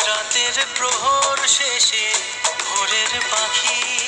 রাতের প্রহর শেষে ভোরের পাখি